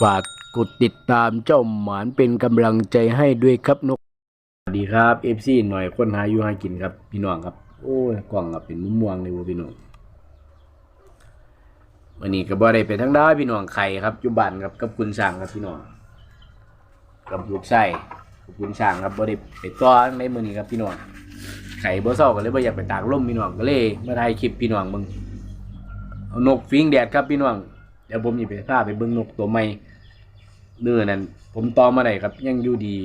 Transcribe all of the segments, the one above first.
ฝากกดติดตามเจ้าหมานเป็นกำลังใจให้ด้วยครับนกสวัสดีครับเอฟซีหน่อยคนหาอยู่หากินครับพี่น้องครับ โอ้ยกล่องครับเป็นมุมม่วงเลยว่ะพี่น้องวันนี้ก็บ่ได้ไปทั้งด้าพี่น้องไข่ครับอยู่บ้านครับกับคุณช่งครับพี่น้องกับลูกไส้กับคุณช่งครับบ่ได้ไปต้อในมือนี้ครับพี่น้องไข่บ่เศร้าก็เลยบ่อยากไปตากลมพี่น้องก็เลยมาถ่ายคลิปพี่น้องเบิ่งเอานกฟิงแดดครับพี่น้องเดี๋ยวผมสิไปพาไปเบิ่งนกตัวใหม่ เนื้อนั่นผมต่อมาได้ครับ ยังอยู่ดี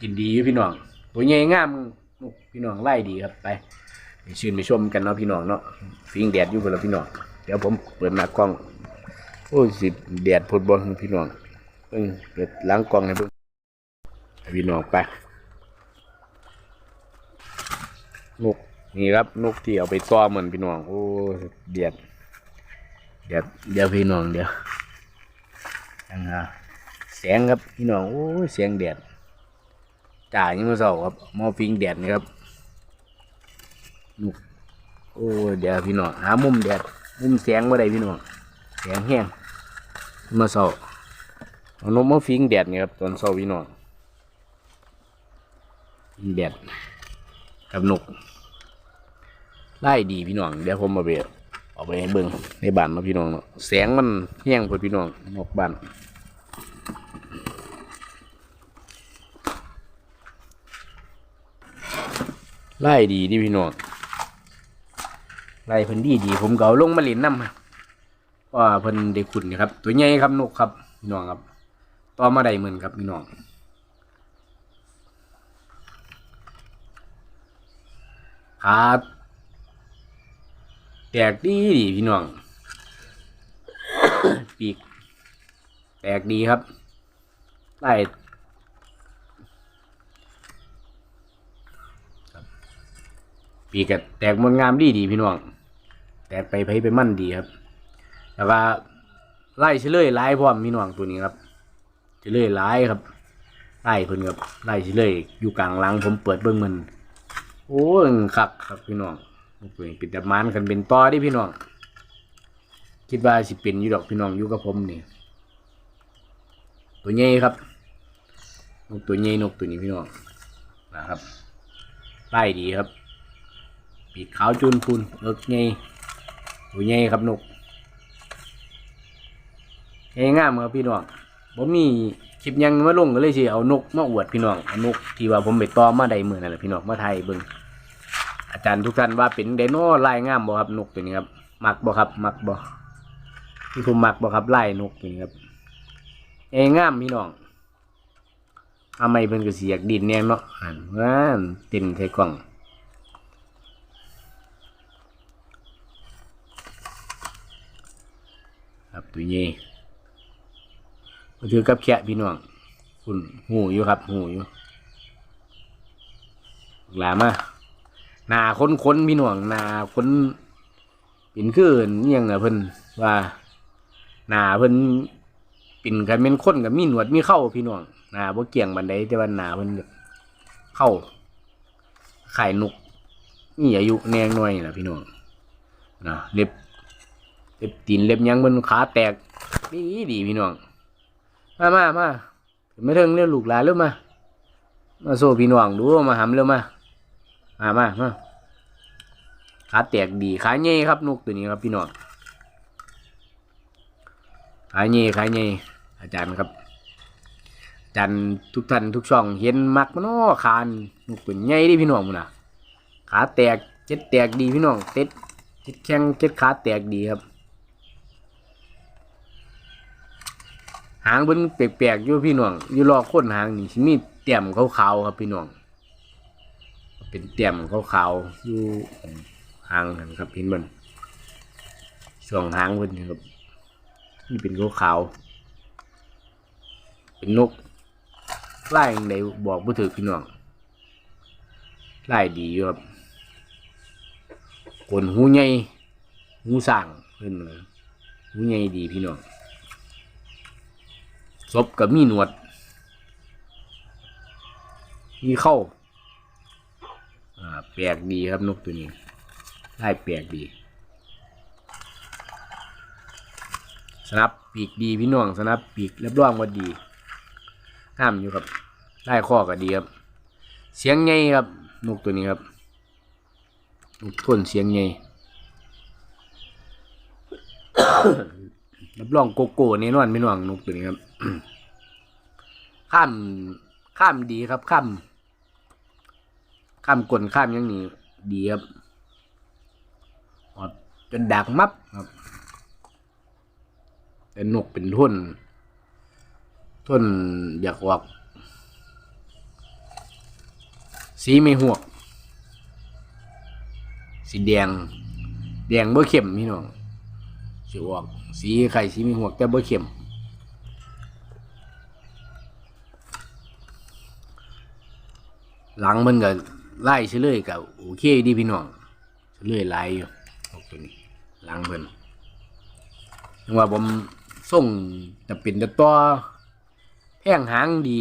กินดีอยู่พี่น้อง ตัวใหญ่งามนกพี่น้องไล่ดีครับไปชื่นไปชมกันเนาะพี่น้องเนาะฟิงแดดอยู่บนล้วพี่น้องเดี๋ยวผมเปิดหน้ากล้องโอ้ยสิแดดพดบอลพี่น้องเพิ่งเปิดล้างกล้องให้เบิ่งให้พี่น้องไปนกนี่ครับนกที่เอาไปต้อเหมือนพี่น้องโอ้ยแดดแดดเดี๋ยวพี่น้องเดี๋ยวยังไง แสงครับพี่น้องโอ้ยแสงแดดจ่ายยังมาเศร้าครับมอฟิงแดดนี่ครับนุกโอ้เดี๋ยวพี่น้องหามุมแดดมุมแสงมาไดพี่น้องแสงแห้งมาเศร้าเอานกมาฟิงแดดนี่ครับตอนเศร้าพี่น้องฟิงแดดกับนกไล่ดีพี่น้องเดี๋ยวผมมาเบียเอาไปให้เบิ่งในบ้านเนาะพี่น้องเนาะแสงมันแห้งพอพี่น้องนอกบ้าน ไล่ดีดิพี่น้องไล่เพิ่นดีดีผมก็เอาลงมาเล่นน้ำครับว่าเพิ่นได้ขุนครับ ตัวใหญ่ครับนกครับพี่น้องครับต่อมาได้หมื่นครับพี่น้องขาแตกดีดีพี่น้องปีกแตกดีครับไล่ ปีกแตกมันงามดีดีพี่น้อง แตกไปไผไปมั่นดีครับ แล้วก็ไล่เฉลยไล่พร้อมพี่น้องตัวนี้ครับเฉลยไล่ครับไล่เพิ่นครับไล่เฉลยอยู่กลางหลังผมเปิดเบิ้งมันโอ้ยคักครับพี่น้องตัวนี้เป็นแต่มานกันเป็นต่อดิพี่น้อง คิดว่าสิเป็นอยู่ดอกพี่น้องอยู่กับผมนี่ตัวใหญ่ครับนกตัวใหญ่นกตัวนี้พี่น้องนะครับไล่ดีครับ ปีกขาวจูนพูนเอิกไงตัวใหญ่ครับนกเอ้งามครับพี่น้องผมมีคลิปยังมาลงก็เลยสิเอานกมาอวดพี่น้องเอานกที่ว่าผมไปต่อมาได้มือนั่นแหละพี่น้องมาไทยเบิ่งอาจารย์ทุกท่านว่าเป็นไดโนลายงามบ่ครับนกตัวนี้ครับมักบ่ครับมักบ่ที่ผมมักบ่ครับลายนกตัวนี้ครับเอ้งามพี่น้องทำไมเพิ่นก็สิอยากดินแน่เนาะอ่านว่านเต็นใส่กล่อง ครับตัวนี้มาถือกับแค่พี่น้องคุณหูอยู่ครับ หูอยู่หลามาหนาค้นค้นๆพี่น้องหนาค้นเป็นคืออิหยังอะเพิ่นว่าหนาเพิ่นเป็นกันเป็นคนกับมีหนวดมีเข้าพี่น้องหนาบ่เกี่ยงบันไดแต่ว่าหนาเพิ่นแบบเข้าไข่นุกนี่อายุแนงหน่อยนะพี่น้องนะเล็บ เล็บตีนเล็บยังมันขาแตกดีดีพี่น้อง มามามาไม่เทิงเรียกลูกหลานเร็วมา มาโซ่พี่น้องดูมาหำเร็วมามามามาขาแตกดีขาเง่ครับนกตัวนี้ครับพี่น้องขาเง่ขาเง่อาจารย์ครับอาจารย์ทุกท่านทุกช่องเห็นมักมันอ้อคานนกตัวใหญ่ดิพี่น้องมันน่ะขาแตกเจ็ดแตกดีพี่น้องเต็ดเจ็ดแข้งเจ็ดขาแตกดีครับ หางเป็นแปลกๆอยู่พี่น้องอยู่รอค้นหางนี่สิมีเตี่ยมขาวๆครับพี่น้อง เป็นเตี่ยมขาวๆอยู่หางนั่นครับเห็นมันช่วงหางเพิ่นครับนี่เป็นขาวๆเป็นนกไล่ยังไดบอกบ่ถูกพี่น้องไล่ดีอยู่ครับคนหูใหญ่หูสร้างเพิ่นเลยหูใหญ่ดีพี่น้อง ศพกับมีหนวด มีเข้าอ่าแปลกดีครับนกตัวนี้ได้แปลกดีสนับปีกดีพี่น้องสนับปีกเรียบร้อยว่าดีห้ามอยู่ครับ ได้ข้อก็ดีครับ เสียงไงครับนกตัวนี้ครับนกทนเสียงไงรับรองโกโก้แน่นอนพี่น้องนกตัวนี้ครับ ข้ามข้ามดีครับข้ามข้ามกลนข้ามยังนี้ดีครับอดจนดักมับครับเป็นนกเป็นทุนทุนอยากออกสีไม่หวก สีแดง แดงเบอร์เข้มพี่น้องสีออก สีไข่สีไม่หวกแต่เบอร์เข้ม หลังมันก็ไล่เฉลยกับโอเคดีพี่น้องเฉลยไล่อยู่นกตัวนี้หลังเพิ่นยังว่าผมส่งจะเป็นแต่ตัวแพงหางดี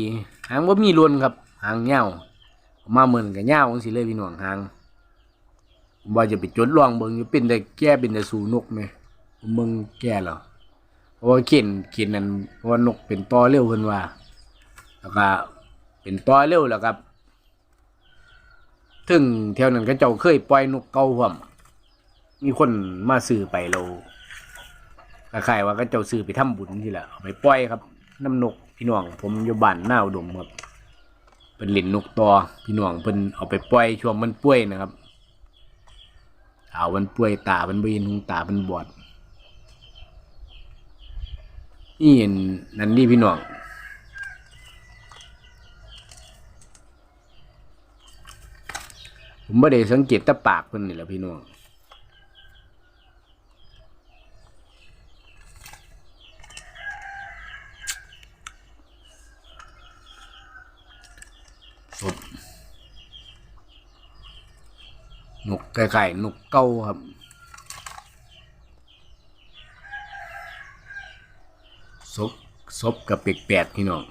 หางว่ามีรวนครับ หางเงาวมาเหมือนกับเงาวจังสิเลยพี่น้องหางผมว่าจะไปจดลองเบิ่งอยู่เป็นแต่แก้เป็นแต่สูนกไหมผมเบิ่งแก้แล้วเพราะว่าเข็นเข็นนั้นเพราะว่านกเป็นตอเร็วเพิ่นว่าแล้วก็เป็นตอเร็วแล้วครับ ถึงแถวนั้นก็เจ้าเคยปล่อยนกเก่าพร้อมมีคนมาซื้อไปเราคล้ายๆว่าก็เจ้าซื้อไปทำบุญทีละเอาไปปล่อยครับน้ำนกพี่น้องผมอยู่บ้านหน้าอุดมครับเป็นเล่นนกตอพี่น้องเพิ่นเอาไปปล่อยช่วงมันป่วยนะครับเอามันป่วยตามันบ่เห็นหูตามันบอดนี่เห็นนั่นนี่พี่น้อง ผมไม่ได้สังเกตแตะปากเพิ่นนี่แหละพี่น้องนกไก่ๆนกเก้าครับศพศพกับเป็กแปดพี่น้อง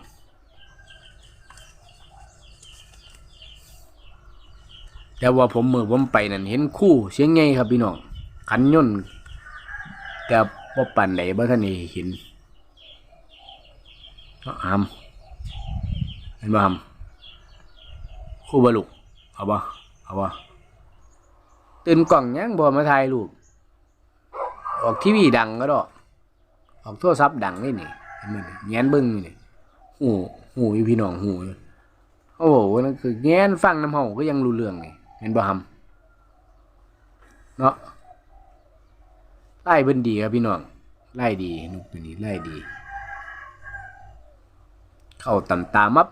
แต่ว่าผมมือผมไปนั่นเห็นคู่เสียงไงครับพี่น้องขันย่นต์แต่ว่าปั่นไหนบ่ท่านนี่เห็นก็อามเห็นบ่ามคู่บลุกเอาบ่เอาบ่ตื่นกล่องยังบ่มาถ่ายรูปออกทีวีดังก็ดอกออกโทรศัพท์ดังนี่นี่เห็นมั้ยแงนเบิ้งนี่นี่หูหูอยู่พี่น้องหูอยู่โอ้โหนั่นคือแงนฟังน้ำเฮาก็ยังรู้เรื่องนี่ เห็นบ่ฮัมเนาะไล่เพิ่นดีครับพี่น้องไล่ดีนกตัวนี้ไล่ดี เข้าต่ำตามับ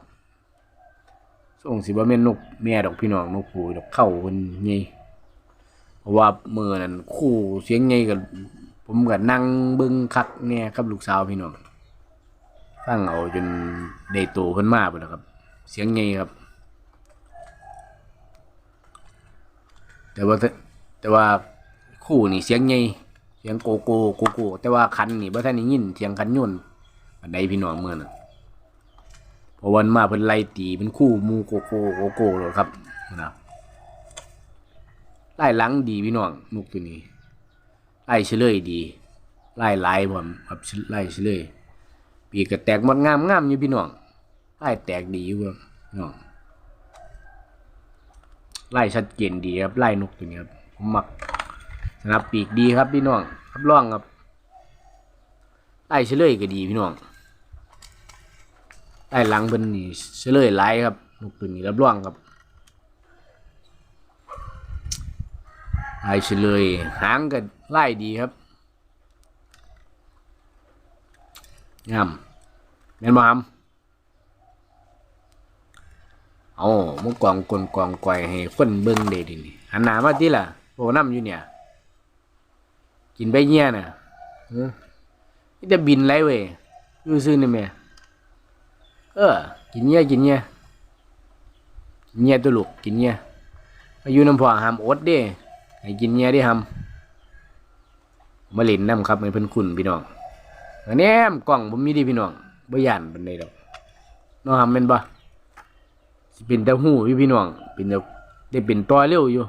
ส่งสิบ่แม่นนกแม่ดอกพี่น้องนกผูดอกเข้าเพิ่นใหญ่เพราะว่ามือนั้นคู่เสียงใหญ่กับผมก็นั่งเบิ่งคักแน่กับลูกสาวพี่น้องฟังเอาจนได้โตเพิ่นมาพุ่นแล้วครับ เสียงใหญ่ครับ แต่ว่าแต่ว่าคู่นี่เสียงใหญ่เสียงโกโก้โกโก้แต่ว่าคันนี่บ่ทันได้ยินเสียงคันยุ่นอันใดพี่น้องเมื่อน่ะพราะวันมาเพิ่นไล่ตีเป็นคู่มูโกโก้โกโก้เลยครับนะไล่หลังดีพี่น้องนกตัวนี้ไล่เฉลยดีไล่หลายผมครับไล่เฉลยปีกก็แตกหมดงามงามอยู่พี่น้องไล่แตกดีอยู่พี่น้อง ไล่ชัดเจนดีครับไล่นกตัวนี้ครับผมมักสนับปีกดีครับพี่น้องครับรองครับไล่เฉลยก็ดีพี่น้องไล่หลังเป็นนี่เฉลยไล่ครับนกตัวนี้รับรองครับไล่เฉลยหางก็ไล่ดีครับงามแม่นบ่ครับ เอามุกกองกลนกองก่อยให้คนเบิ่งเด้ดินี่หันหน้ามาติล่ะโอ้น้ำอยู่เนี่ย กินไปเงี้ยน่ะเออนี่จะบินไรเว้ยอยู่ซื่อนี่แม่เออ กินเงี้ยกินเงี้ยกินเงี้ยตัวลูกกินเงี้ยอายุน้ำพ่อหามอดเด้ให้กินเงี้ยได้หามมาเล่นน้ำครับให้เพิ่นคุณพี่น้องอันนี้กล่องผมมีดีพี่น้องบ่ย่านปานใดดอกน้องหามแม่นบ่สิ เป็นแต่หูพี่พี่น้องเป็นแต่ได้เป็นตัวเร็วอยู่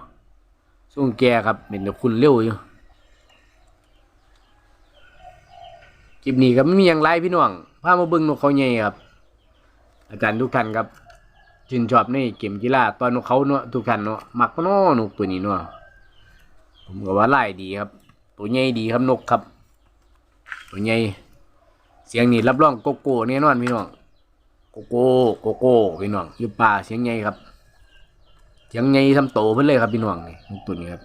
ส่งแกครับ เป็นแต่คุณเร็วอยู่คลิปนี้ก็ไม่มีอย่างไรพี่น้องพามาเบิ่งนกเขาใหญ่ครับ อาจารย์ทุกท่านครับชื่นชอบในเกมกีฬาตอนนกเขาเนาะทุกท่านเนาะมักเนาะนกตัวนี้เนาะผมก็ว่าไล่ดีครับ ตัวใหญ่ดีครับนกครับ ตัวใหญ่เสียงนี่รับรองโกโก้แน่นอนพี่น้อง โกโก้โกโก้พี่น้องอยู่ป่าเสียงใหญ่ครับเสียงใหญ่ทำโตเพิ่นเลยครับพี่น้องนี่นกตัวนี้ครับ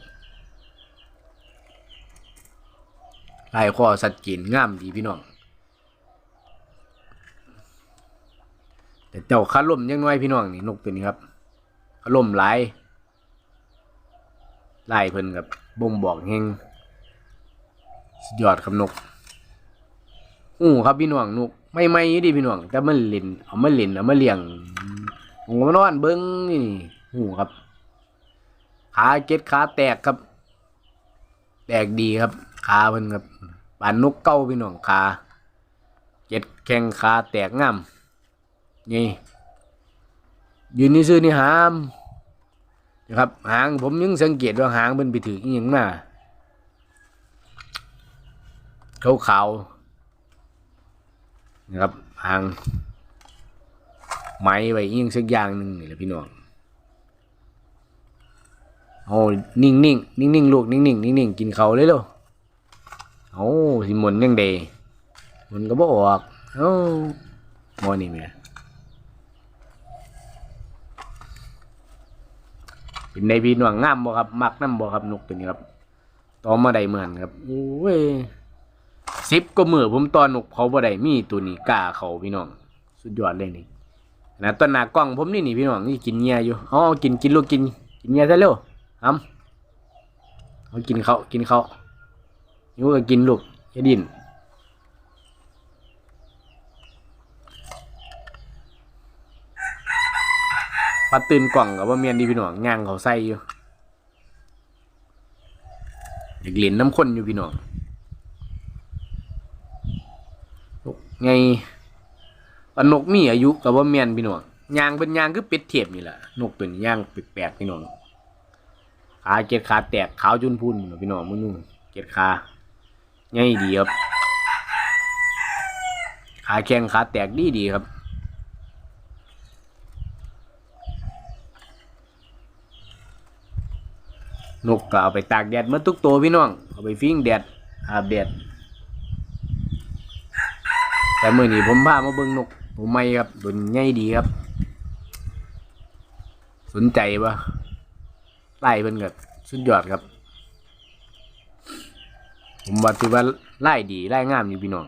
ลายคอสัดเจนงามดีพี่น้อง แต่เจ้าคาล่มยังน้อยพี่น้องนี่นกตัวนี้ครับคาล่มหลายไล่เพิ่นครับบ่งบอกเฮงสุดยอดครับนกอู้ครับพี่น้องนก ไม่ไม่ๆดิพี่น้องแต่มันเล่นเอามาเล่นเอามาเลี้ยงผมก็มานอนเบิ้งนี่หูครับ ขาเก็ดขาแตกครับ แตกดีครับ ขาเพิ่นครับปานนกเก้าพี่น้องขาเก็ดแข้งขาแตกงามนี่ยืนนี่ซื้อนี่หามนะครับหางผมยังสังเกตว่าหางมันไปถืออหยังมาขาวขาว นะครับหางไม้ไว้อิหยังสักอย่างหนึ่งนี่แหละพี่น้องโอ้นิ่งนิ่งนิ่งนิ่งลูกนิ่งนิ่งนิ่งนิ่งกินเขาเลยเร็วโอ้สิหมนยังเดหมันก็บ่ออกเอ้ามอนี่แหม่เป็นในพี่น้องงามบ่ครับมักน้ำบ่ครับนกตัวนี้ครับต่อมาได้เหมือนครับโอ้ย สิบก็มือผมตอนนกเขาบ่ได้มีตัวนี้กล้าเขาพี่น้อง สุดยอดเลยนี่นะต้นหนากล้องผมนี่นี่พี่น้องนี่กินเงียอยู่อ๋อกินกินลูกกิน กินเงียซะเร็วทำเอากินเขากินเขาอยู่ก็กินลูกอย่าดิ้นปัดตื่นกล่องกับว่าเมียนดีพี่น้องย่างเขาใส่อยู่อยากเหรียญน้ำข้นอยู่พี่น้องนก ไงปนนกมีอายุกับว่าเมียนพี่น้องยางเป็นยางคือเป็ดเทียบนี่แหละนกตัวนี้ย่างแปลกๆพี่น้องขาเกล็ดขาแตกขาวจุนพูนพี่น้องมึงนู่นเกล็ดขาไงดีครับขาแข็งขาแตกดีดีครับนกก็เอาไปตากแดดหมาทุกตัวพี่น้องเอาไปฟิ้งแดดอาบแดด แต่มื่อนี้ผมพามาเบิ่งนกผมไม่ครับตัวใหญ่ดีครับ สนใจปะไล่เพิ่นก็สุดยอดครับ ผมว่าถือว่าไล่ดีไล่งามอยู่พี่น้อง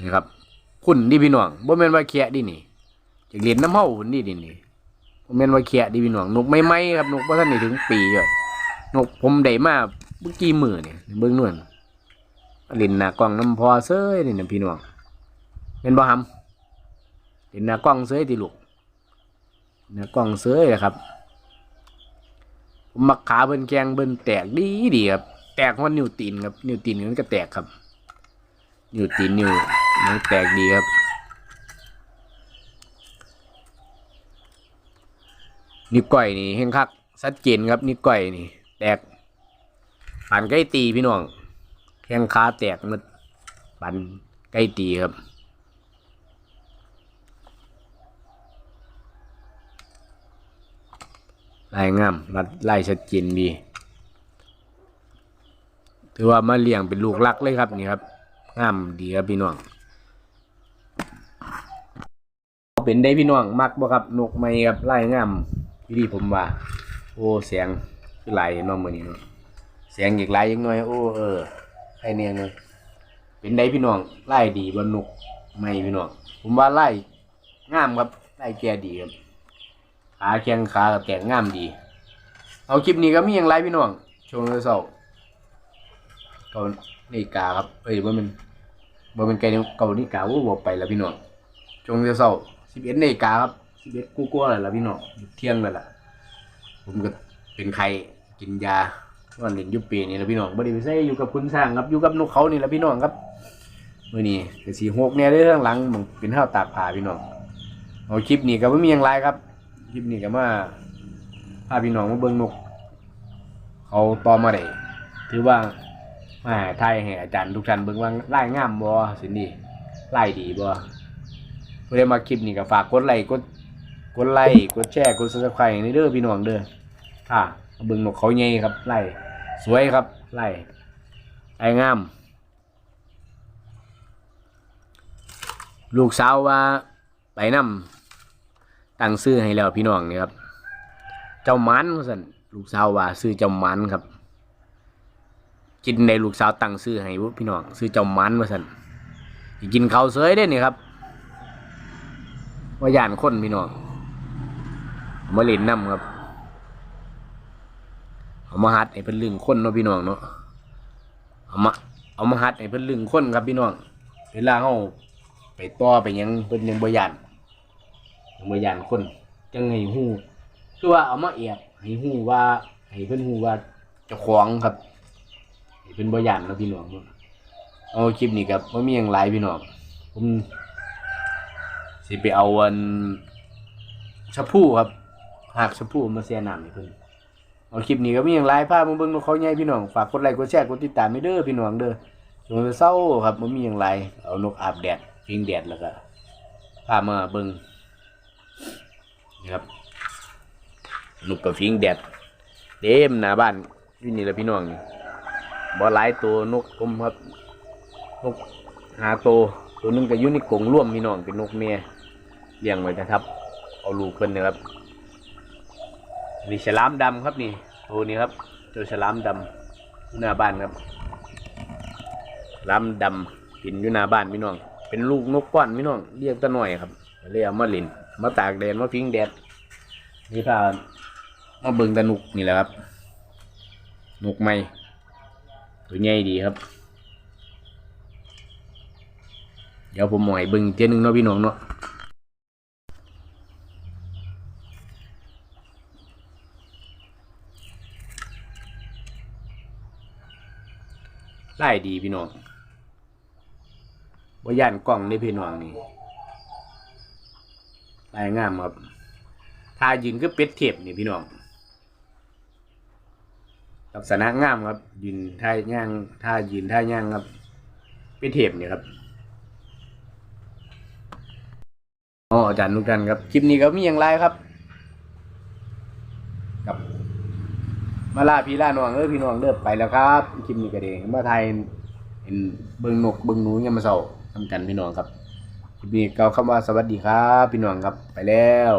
นี่ครับคุณดิพี่น้องบ่แม่นว่าแคะดินี่จากเรียนน้ำเฮาพุ่นนี่ดินี่ผมแม่นว่าแคะดีพี่น้องนกไม่ไหมครับนกว่าท่านนี่ถึงปีเลยนกผมได้มาเมื่อกี้มือเนี่ยเบิ้งนู่น เลินหน้ากล้องน้ำพอเซ้ยนี่นะพี่น้องเป็นบ่ฮัมเลินหน้ากล้องเซ้ยติลูกหน้ากล้องเซ้ยแหละครับผมมักขาเบิ้นแกงเบิ้นแตกดีดีครับแตกมันนิ้วตีนครับนิ้วตีนมันก็แตกครับนิ้วตีนนิ้วมันแตกดีครับนิ้วก้อยนี่เฮงคักชัดเจนครับนิ้วก้อยนี่ แตกปันใกล้ตีพี่น้อง แข้งขาแตกมันปันใกล้ตีครับลายงามรัดลายชัดเจนดีถือว่ามาเลี้ยงเป็นลูกรักเลยครับนี่ครับงามดีครับพี่น้องเป็นได้พี่น้องมักบ่ครับนกไม้ครับไลายงามพี่ดีผมว่า โอ้เสียงคือลายเน้องมือนี้เนาะเสียงอีกลายยังน้อยโอ้เออ ใครเนี่ยเนาะเป็นไดพี่น้องไลายดีบนนกไม้พี่น้องผมว่าไลายงามครับไลายแกดีครับขาแข้งขากับแตกงามดี เอาคลิปนี้ก็มีอย่างไรพี่น้องช่วงเช้าเก่านาฬิกาครับเอ้ยว่ามันว่ามันไกลเก่านาฬิกาว่าบอกไปแล้วพี่น้องช่วงเช้าสิบเอ็ดนาฬิกาครับสิบเอ็ดกู้กู้อะไรล่ะพี่น้องเที่ยงเลยล่ะผมก็เป็นใครกินยา วันเล่นยุปีนี่แหละพี่น้องบ่ได้ไปใส่อยู่กับคุณสร้างครับอยู่กับนกเขานี่แหละพี่น้องครับมื่อนี้ก็สีหกเนี่ยได้เรื่องหลังมันเป็นเท่าตากผ้าพี่น้องเอาคลิปนี้ก็ไม่มีอย่างไรครับคลิปนี้ก็มาพาพี่น้องมาเบิ่งนกเขาตอมาได้ถือว่าเฮมาไทยให้อาจารย์ทุกท่านเบิ่งว่าไล่งามบ่สินี่ไล่ดีบ่เพื่อมาคลิปนี้ก็ฝากกดไลค์กดกดไลค์กดแชร์กด Subscribe นี่เด้อพี่น้องเด้อค่ะเบิ่งนกเขาใหญ่ครับไล่ สวยครับไล่ไอ้งาม ลูกสาวว่าไปนำตั้งซื้อให้แล้วพี่น้องนี่ครับ เจ้ามันว่าซั่นลูกสาวว่าซื้อเจ้ามันครับกินในลูกสาวตั้งซื้อให้พี่น้องซื้อเจ้ามันว่าซั่นกินเขาเสยได้นี่ครับว่าย่านคนพี่น้องมาเล่นน้ำครับ เอามาหัดให้เพิ่นลึงคนเนาะพี่น้องเนาะเอามาเอามาหัดให้เพิ่นลึงคนครับพี่น้องเวลาเฮาไปต่อไปยังเพิ่นยังบ่ย่านยังบ่ย่านคนจังให้ฮู้คือว่าเอามาแอบให้ฮู้ว่าให้เพิ่นฮู้ว่าเจ้าของครับเป็นบ่ย่านเนาะพี่น้องเนาะเอาคลิปนี้กับว่มีอย่างไรพี่น้องผมสิไปเอาวันชะพูครับหักชะพูมาเสียน้ำให้เพิ่น เอาคลิปนี้ก็มีอย่างไรพามาเบิ่งนกเขาใหญ่พี่น้องฝากกดไลค์กดแชร์กดติดตามให้เด้อพี่น้องเด้อจนเศร้าครับมันมีอย่างไรเอานกอาบแดดพิงแดดแล้วก็พามาเบิ่งนี่ครับนกกับพิงแดดเต็มหน้าบ้านอยู่นี่แหละพี่น้องบ่หลายตัวนกกลมครับนกหาตัวตัวนึงก็อยู่ในกรงร่วมพี่น้องเป็นนกเมียเลี้ยงไว้นะครับ เอาลูกเพิ่นนะครับนี่ฉลามดำครับนี่ ตัวนี้ครับตัวฉลามดำหน้าบ้านครับฉลามดำกินอยู่หน้าบ้านพี่น้อง เป็นลูกนกก้อนพี่น้องเรียกตะหน่อยครับเลยเอามาลินมาตากแดดมาพิงแดดนี่พามาเบิ่งตะนุกนี่แหละครับนกใหม่ตัวใหญ่ดีครับ เดี๋ยวผมหมอยเบึงเจนึงเนาะพี่น้องเนาะ ไล่ดีพี่น้องว่าย่านกล้องได้พี่น้องนี่ไล่งามครับทายืนก็เป็ดเทียบนี่พี่น้องลักษณะงามครับ ยืนท่าย่างท่ายืนท่าย่างครับ เป็นเทปเนี่ครับอ๋ออาจารย์ทุกท่านครับ คลิปนี้ก็มีอย่างไรครับ มาล่าพี่ล่าน้องเออพี่น้องเลิกไปแล้วครับคลิปนี้ก็เดงมาไทยเห็นเบิงนกเบิงหนูยังมาเศร้าทำกันพี่น้องครับคลิปนี้ก็คำว่าสวัสดีครับ พี่น้องครับไปแล้ว